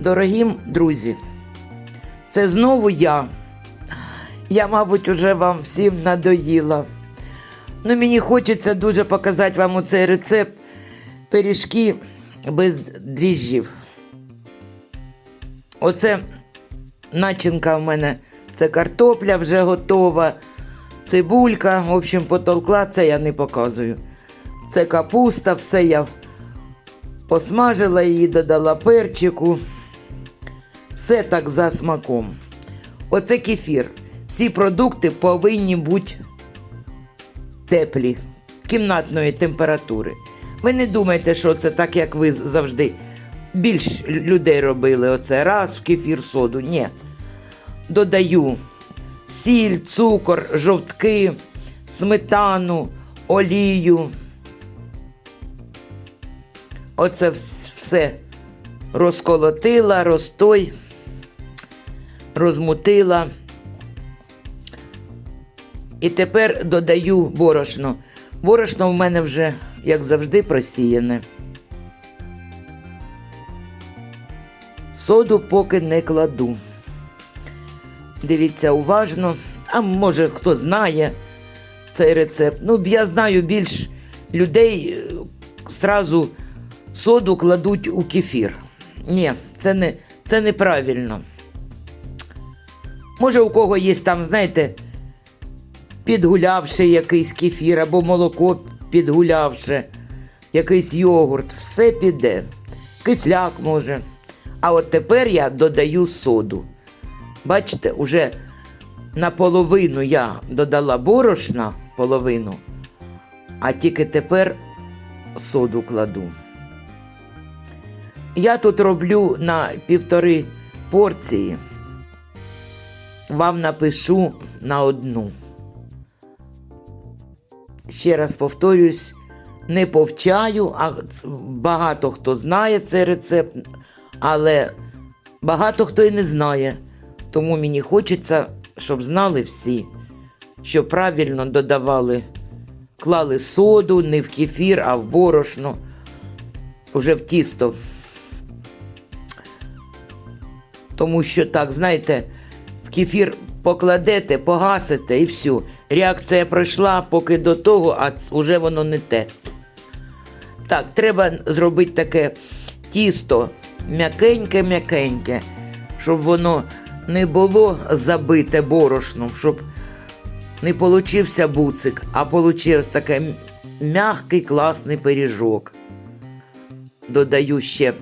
Дорогі друзі, це знову я. Я, мабуть, уже вам всім надоїла. Ну, мені хочеться дуже показати вам оцей рецепт пиріжки без дріжджів. Оце начинка в мене це картопля вже готова, цибулька, в общем, потолкла, це я не показую. Це капуста, все я посмажила її, додала перчику. Все так за смаком. Оце кефір. Всі продукти повинні бути теплі, кімнатної температури. Ви не думайте, що це так, як ви завжди більш людей робили. Оце раз в кефір соду. Ні. Додаю сіль, цукор, жовтки, сметану, олію. Оце все розколотила, розтой, розмутила. І тепер додаю борошно. Борошно в мене вже, як завжди, просіяне. Соду поки не кладу. Дивіться уважно, а може хто знає цей рецепт. Ну, я знаю більш людей е, зразу соду кладуть у кефір. Ні, це, не, це неправильно. Може, у кого є там, знаєте, підгулявши якийсь кефір або молоко підгулявши, якийсь йогурт, все піде. Кисляк може. А от тепер я додаю соду. Бачите, уже наполовину я додала борошна, половину, а тільки тепер соду кладу. Я тут роблю на півтори порції. Вам напишу на одну. Ще раз повторюсь, не повчаю, а багато хто знає цей рецепт, але багато хто і не знає. Тому мені хочеться, щоб знали всі, що правильно додавали, клали соду не в кефір, а в борошно, уже в тісто. Тому що так, знаєте, кефір покладете, погасите і все. Реакція пройшла поки до того, а вже воно не те. Так, треба зробити таке тісто м'якеньке-м'якеньке, щоб воно не було забите борошном, щоб не получився буцик, а получився таке м- м'який класний пиріжок. Додаю ще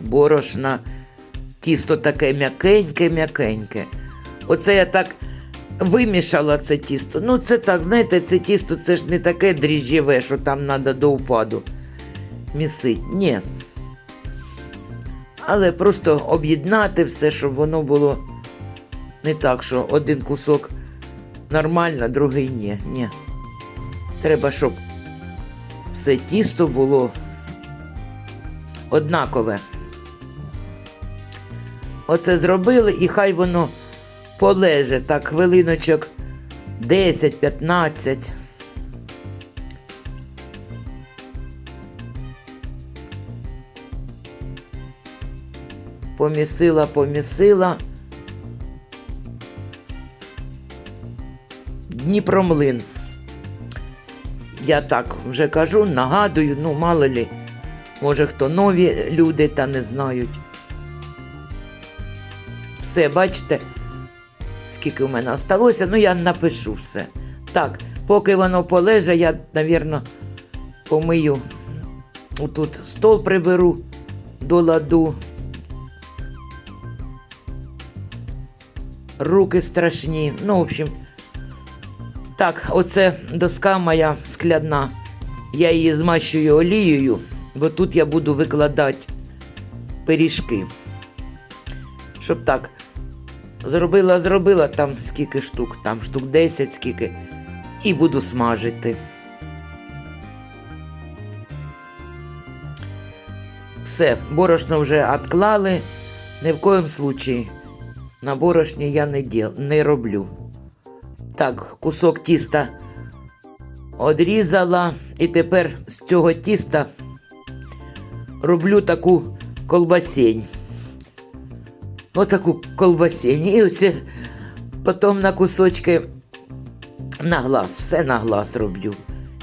борошна, тісто таке м'якеньке-м'якеньке. Оце я так вимішала це тісто. Ну, це так, знаєте, це тісто це ж не таке дріжджеве, що там треба до упаду місить. Ні. Але просто об'єднати все, щоб воно було не так, що один кусок нормально, другий ні. Ні. Треба, щоб все тісто було однакове. Оце зробили, і хай воно полеже так хвилиночок 10-15. Помісила, помісила. Дніпромлин. Я так вже кажу, нагадую, ну мало лі, може хто нові люди та не знають. Все, бачите, скільки в мене осталося, ну я напишу все. Так, поки воно полеже, я, навірно, помию. Отут стол приберу до ладу. Руки страшні. Ну, в общем, так, оце доска моя скляна. Я її змащую олією, бо тут я буду викладати пиріжки. Щоб так, зробила, зробила там скільки штук, там штук 10 скільки, і буду смажити. Все, борошно вже відклали. Ні в коєму случаї на борошні я не, діл, не роблю. Так, кусок тіста одрізала, і тепер з цього тіста роблю таку колбасень. Отаку колбасень. І оце потім на кусочки на глаз, все на глаз роблю.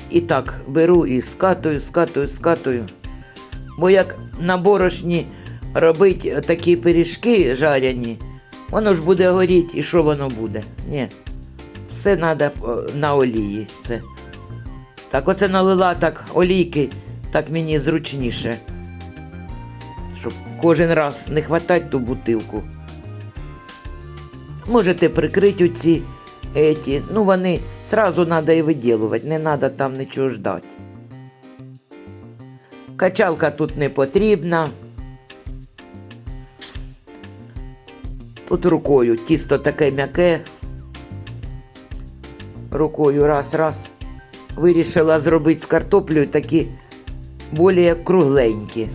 І так беру і скатую, скатую, скатую. Бо як на борошні робить такі пиріжки жаряні, воно ж буде горіти, і що воно буде? Ні. Все треба на олії. Це. Так оце налила так олійки, так мені зручніше. Щоб кожен раз не хватати ту бутилку. Можете прикрити оці еті. Ну, вони сразу треба і виділувати, не треба там нічого ждати. Качалка тут не потрібна. Тут рукою тісто таке м'яке. Рукою раз, раз. Вирішила зробити з картоплею такі більш кругленькі.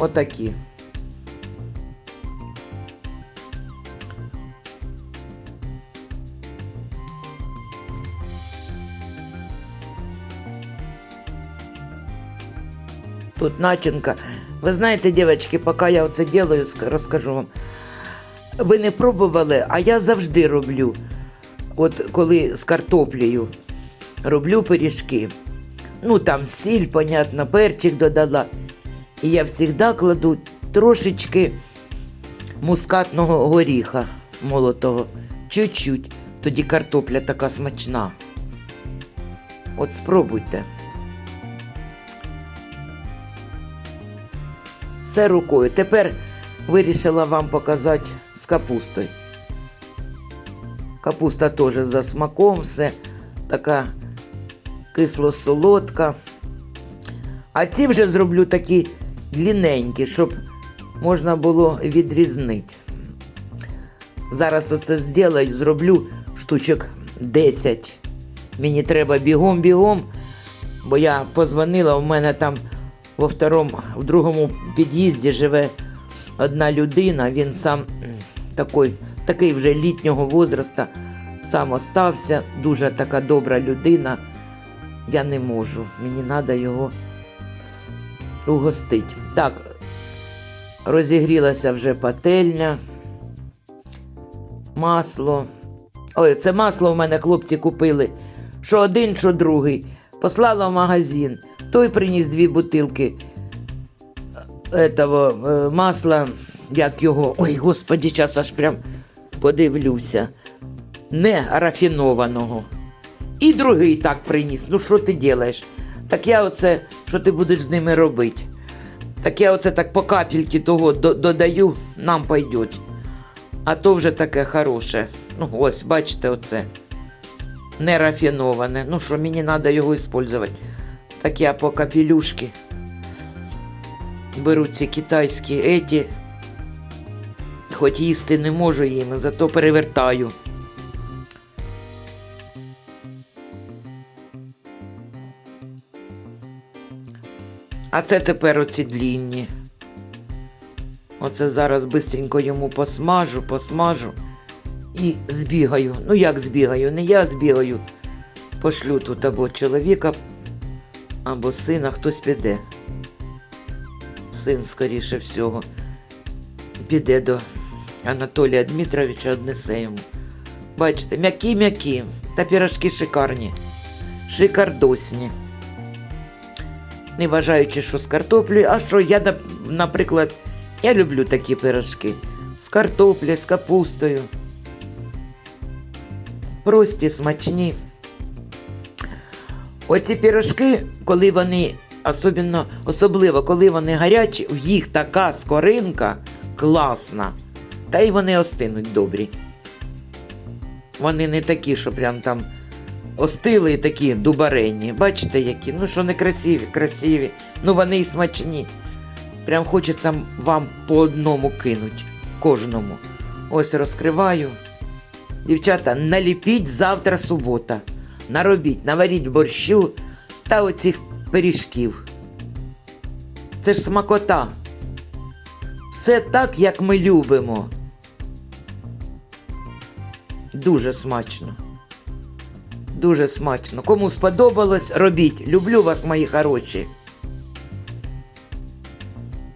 Отакі. Тут начинка. Ви знаєте, дівчатки, поки я оце делаю, розкажу вам. Ви не пробували, а я завжди роблю. От коли з картоплею роблю пиріжки. Ну там сіль, понятно, перчик додала. І я завжди кладу трошечки мускатного горіха молотого. Чуть-чуть. Тоді картопля така смачна. От спробуйте. Все рукою. Тепер вирішила вам показати з капустою. Капуста теж за смаком, все така кисло-солодка. А ці вже зроблю такі длинненькі, щоб можна було відрізнити. Зараз оце зроблю, зроблю штучок 10. Мені треба бігом-бігом, бо я позвонила, у мене там во второму, в другому під'їзді живе одна людина, він сам такий, такий вже літнього возраста, сам остався, дуже така добра людина. Я не можу, мені треба його угостити. Так, розігрілася вже пательня, масло. Ой, це масло в мене хлопці купили. Що один, що другий. Послала в магазин. Той приніс дві бутилки этого е, масла, як його. Ой, господі, зараз аж прям подивлюся. Не рафінованого. І другий так приніс. Ну що ти робиш? Так я оце, що ти будеш з ними робити? Так я оце так по капельки того додаю, нам пойдеть. А то вже таке хороше. Ну, ось, бачите, оце. Не рафіноване. Ну що, мені треба його використовувати. Так я по капелюшки беру ці китайські еті. Хоч їсти не можу їм, зато перевертаю. А це тепер оці длінні. Оце зараз бистренько йому посмажу, посмажу і збігаю. Ну як збігаю? Не я збігаю. Пошлю тут або чоловіка, або сина, хтось піде. Син, скоріше всього, піде до Анатолія Дмитровича, однесе йому. Бачите, м'які-м'які, та пірожки шикарні, шикардосні. Не вважаючи, що з картоплею, а що я, наприклад, я люблю такі пирожки. З картоплею, з капустою. Прості, смачні. Оці пірожки, коли вони, особливо, особливо коли вони гарячі, в їх така скоринка класна. Та й вони остинуть добрі. Вони не такі, що прям там остили такі дубаренні. Бачите, які? Ну що не красиві, красиві. Ну вони і смачні. Прям хочеться вам по одному кинуть. Кожному. Ось розкриваю. Дівчата, наліпіть завтра субота. Наробіть, наваріть борщу та оцих пиріжків. Це ж смакота. Все так, як ми любимо. Дуже смачно. Дуже смачно. Кому сподобалось, робіть. Люблю вас, мої хороші.